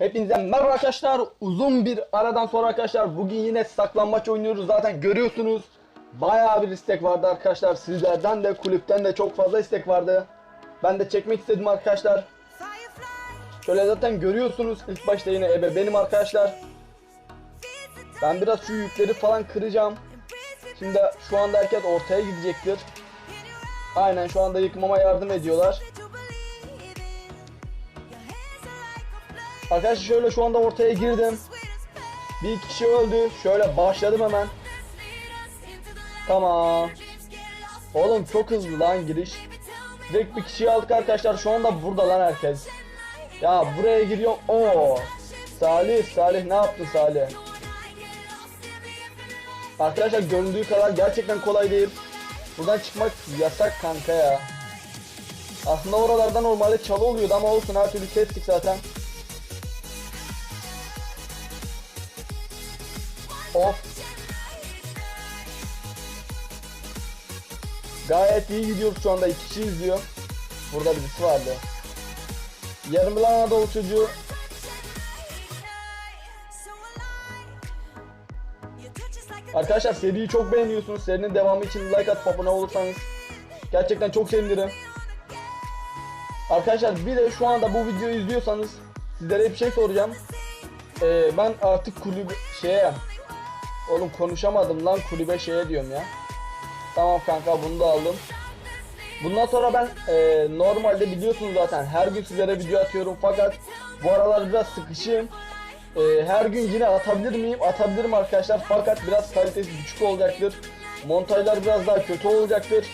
Hepinize merhaba arkadaşlar. Uzun bir aradan sonra arkadaşlar bugün yine saklanmaç oynuyoruz. Zaten görüyorsunuz. Bayağı bir istek vardı arkadaşlar. Sizlerden de kulüpten de çok fazla istek vardı. Ben de çekmek istedim arkadaşlar. Şöyle zaten görüyorsunuz ilk başta yine ebe benim arkadaşlar. Ben biraz şu yükleri falan kıracağım. Şimdi şu anda herkes ortaya gidecektir. Aynen şu anda yıkmama yardım ediyorlar. Arkadaşlar şöyle şu anda ortaya girdim. Bir kişi öldü. Şöyle başladım hemen. Tamam. Oğlum çok hızlı lan giriş. Direkt bir kişiyi aldık arkadaşlar. Şu anda burada lan herkes. Ya buraya giriyor. Oo. Salih, Salih ne yaptın Salih? Arkadaşlar göründüğü kadar gerçekten kolay değil. Buradan çıkmak yasak kanka ya. Aslında oralarda normalde çalı oluyordu ama olsun her türlü kestik zaten. Of. Gayet iyi gidiyoruz şu anda. iki kişi izliyor. Burada birisi vardı. Yarım lan Anadolu çocuğu. Arkadaşlar seriyi çok beğeniyorsunuz. Serinin devamı için like atıp abone olursanız gerçekten çok sevinirim. Arkadaşlar bir de şu anda bu videoyu izliyorsanız sizlere bir şey soracağım. Ee, ben artık kulübe şeye Oğlum konuşamadım lan kulübe şeye diyorum ya. Tamam kanka bunu da aldım. Bundan sonra ben e, normalde biliyorsunuz zaten her gün sizlere video atıyorum fakat bu aralar biraz sıkışığım. E, her gün yine atabilir miyim? Atabilirim arkadaşlar fakat biraz kalitesi düşük olacaktır. Montajlar biraz daha kötü olacaktır.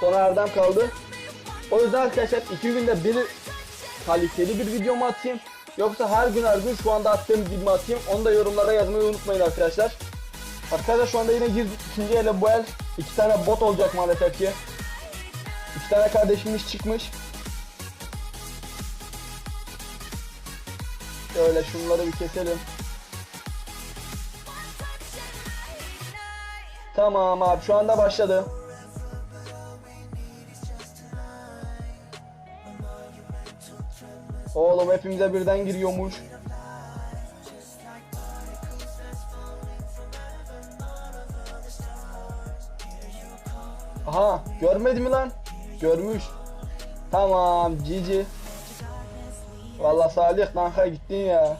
Sonra Erdem kaldı. O yüzden arkadaşlar iki günde bir kaliteli bir video mu atayım? Yoksa her gün her gün şu anda attığım gibi mi atayım? Onu da yorumlara yazmayı unutmayın arkadaşlar. Arkadaşlar şu anda yine girdik ikinci ele bu el. iki tane bot olacak maalesef ki. İki tane kardeşimiz çıkmış. Şöyle şunları bir keselim. Tamam abi şu anda başladı. Oğlum hepimize birden giriyormuş. Görmedi mi lan? Görmüş. Tamam cici. Valla Salih kanka gittin ya.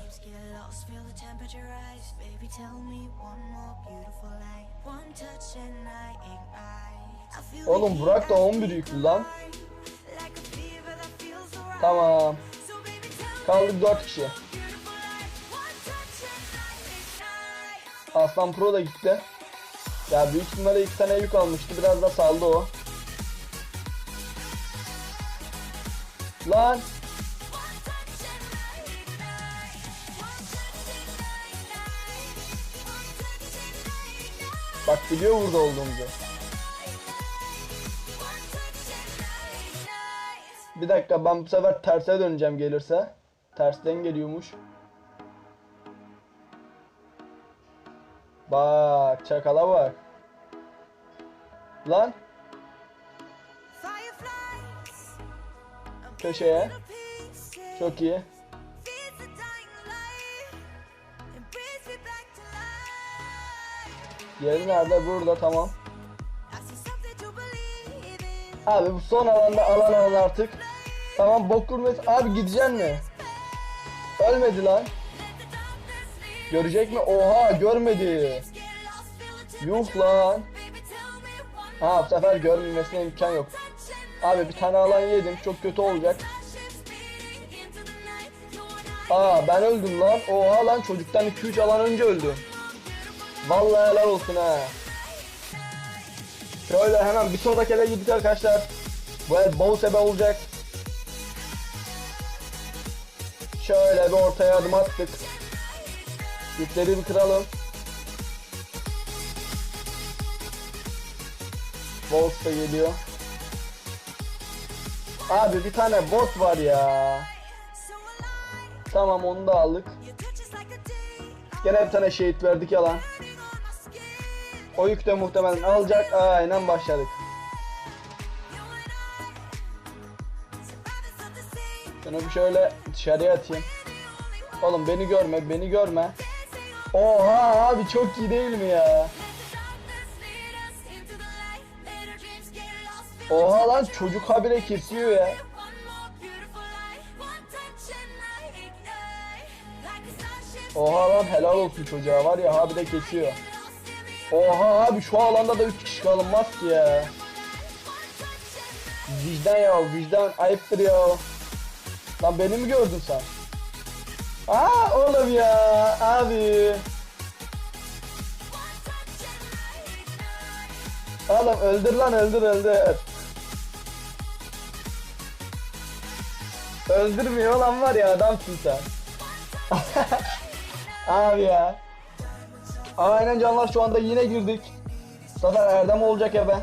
Oğlum Burak da 11 yüklü lan. Tamam. Kaldık 4 kişi. Aslan Pro da gitti. Ya büyük ihtimalle iki tane yük almıştı. Biraz da saldı o. Lan. Bak biliyor burada olduğumuzu. Bir dakika ben bu sefer terse döneceğim gelirse. Tersten geliyormuş. Bak çakala bak. Lan köşeye. Çok iyi. Yeri nerede? Burada tamam. Abi bu son alanda alan alan artık. Tamam bok kurmet. Abi gideceksin mi? Ölmedi lan. Görecek mi? Oha görmedi. Yuh lan. Ha bu sefer görmemesine imkan yok. Abi bir tane alan yedim çok kötü olacak. Aa ben öldüm lan. Oha lan çocuktan 2-3 alan önce öldüm. Vallahi helal olsun ha. Şöyle hemen bir sonraki ele gittik arkadaşlar. Bu el bol sebe olacak. Şöyle bir ortaya adım attık. Yükleri bir kıralım. Bolt da geliyor. Abi bir tane bot var ya. Tamam onu da aldık. Gene bir tane şehit verdik yalan. O yük de muhtemelen alacak. Aynen başladık. Şunu şöyle dışarıya atayım. Oğlum beni görme, beni görme. Oha abi çok iyi değil mi ya? Oha lan çocuk habire kesiyor ya. Oha lan helal olsun çocuğa var ya habire kesiyor. Oha abi şu alanda da 3 kişi kalınmaz ki ya. Vicdan ya vicdan ayıptır ya. Lan beni mi gördün sen? Aa oğlum ya abi. Oğlum öldür lan öldür öldür. Öldürmüyor olan var ya adamsın sen. abi ya. Aynen canlar şu anda yine girdik. Sefer Erdem olacak ebe.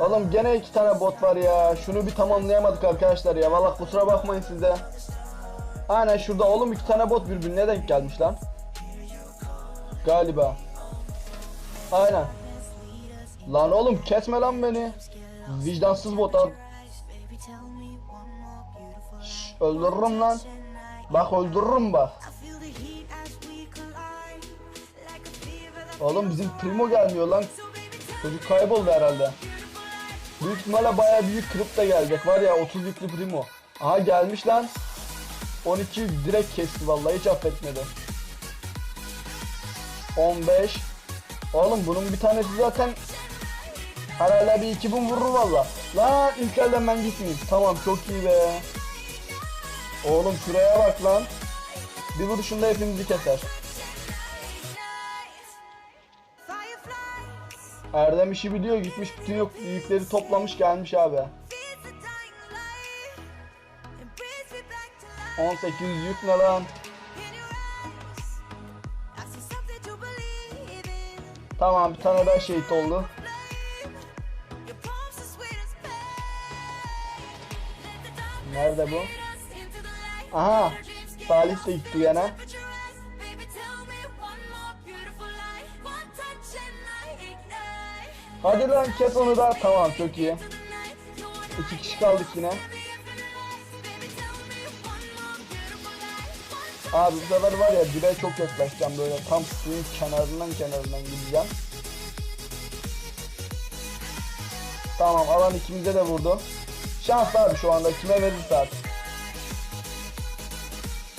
Oğlum gene iki tane bot var ya. Şunu bir tamamlayamadık arkadaşlar ya. Vallahi kusura bakmayın size. Aynen şurada oğlum iki tane bot birbirine denk gelmiş lan. Galiba. Aynen. Lan oğlum kesme lan beni. Vicdansız bot al. Şş, öldürürüm lan. Bak öldürürüm bak. Oğlum bizim Primo gelmiyor lan. Çocuk kayboldu herhalde. Büyük ihtimalle bayağı büyük kırıp da gelecek. Var ya 30 yüklü Primo. Aha gelmiş lan. 12 direkt kesti vallahi hiç affetmedi. 15. Oğlum bunun bir tanesi zaten herhalde bir 2000 vurur valla. Lan ilk elden ben gitmeyeyim. Tamam çok iyi be. Oğlum şuraya bak lan. Bir vuruşunda hepimizi keser. Erdem işi biliyor gitmiş bütün yok yükleri toplamış gelmiş abi. 18 yük ne lan? Tamam bir tane daha şehit oldu. Nerede bu? Aha Salih de gitti gene. Hadi lan kes onu da. Tamam çok iyi. İki kişi kaldık yine. Abi bu sefer var ya dibe çok yaklaşacağım böyle tam suyun kenarından kenarından gideceğim. Tamam alan ikimize de vurdu. Şans abi şu anda kime verirse artık.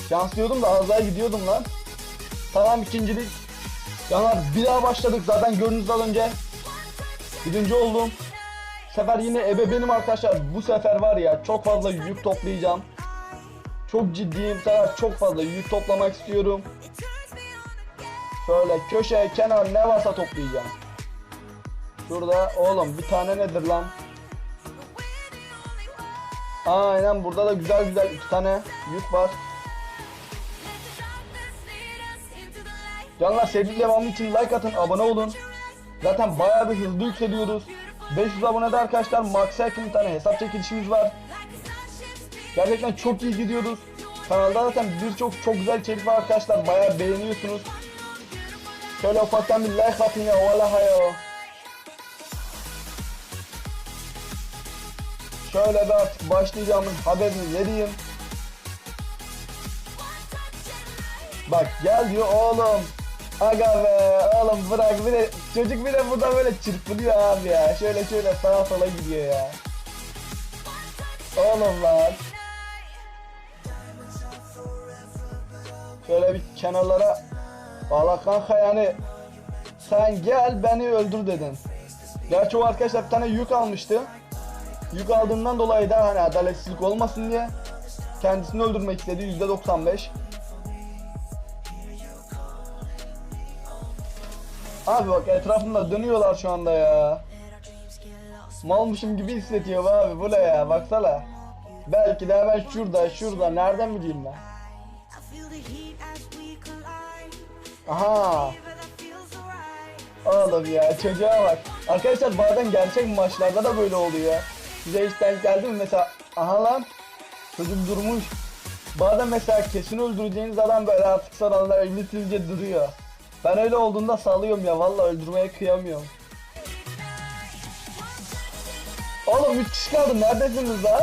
Şans diyordum da az daha gidiyordum lan. Tamam ikincilik. Yanar bir daha başladık zaten gördünüz az önce. Birinci oldum. Bu sefer yine ebe benim arkadaşlar. Bu sefer var ya çok fazla yük toplayacağım. Çok ciddiyim. Sefer çok fazla yük toplamak istiyorum. Şöyle köşe, kenar ne varsa toplayacağım. Şurada oğlum bir tane nedir lan? Aynen burada da güzel güzel iki tane yük var. Canlar seri devamı için like atın, abone olun. Zaten bayağı bir hızlı yükseliyoruz. 500 abonede arkadaşlar max yakın tane hesap çekilişimiz var. Gerçekten çok iyi gidiyoruz. Kanalda zaten birçok çok güzel içerik var arkadaşlar. Bayağı beğeniyorsunuz. Şöyle ufaktan bir like atın ya. Vallahi ya. Şöyle de artık başlayacağımın haberini vereyim. Bak gel diyor oğlum. Aga be oğlum bırak bir de çocuk bir de burada böyle çırpınıyor abi ya. Şöyle şöyle sağa sola gidiyor ya. Oğlum lan. Şöyle bir kenarlara Valla kanka yani sen gel beni öldür dedin. Gerçi o arkadaşlar bir tane yük almıştı. Yük aldığından dolayı da hani adaletsizlik olmasın diye kendisini öldürmek istedi %95. Abi bak etrafımda dönüyorlar şu anda ya. Malmışım gibi hissediyor abi bu ne ya baksana. Belki de hemen şurada şurada nereden bileyim ben. Aha. Oğlum ya çocuğa bak. Arkadaşlar bazen gerçek maçlarda da böyle oluyor. Size hiç denk geldi mi mesela? Aha lan. Çocuk durmuş. Bazen mesela kesin öldüreceğiniz adam böyle artık sonradan ümitsizce duruyor. Ben öyle olduğunda salıyorum ya valla öldürmeye kıyamıyorum. Oğlum 3 kişi kaldı neredesiniz lan?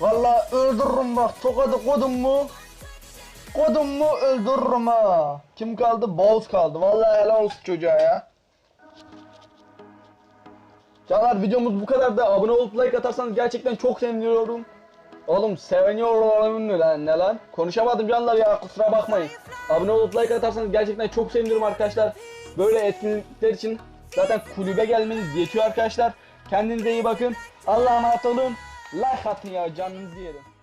Vallahi öldürürüm bak tokadı kodum mu? Kodum mu öldürürüm ha. Kim kaldı? Boz kaldı. Vallahi helal olsun çocuğa ya. Canlar videomuz bu kadar da abone olup like atarsanız gerçekten çok seviniyorum. Oğlum seviniyorum ne lan ne lan? Konuşamadım canlar ya kusura bakmayın. Abone olup like atarsanız gerçekten çok sevinirim arkadaşlar. Böyle etkinlikler için zaten kulübe gelmeniz yetiyor arkadaşlar. Kendinize iyi bakın. Allah'a emanet olun. Like atın ya canınızı yerim.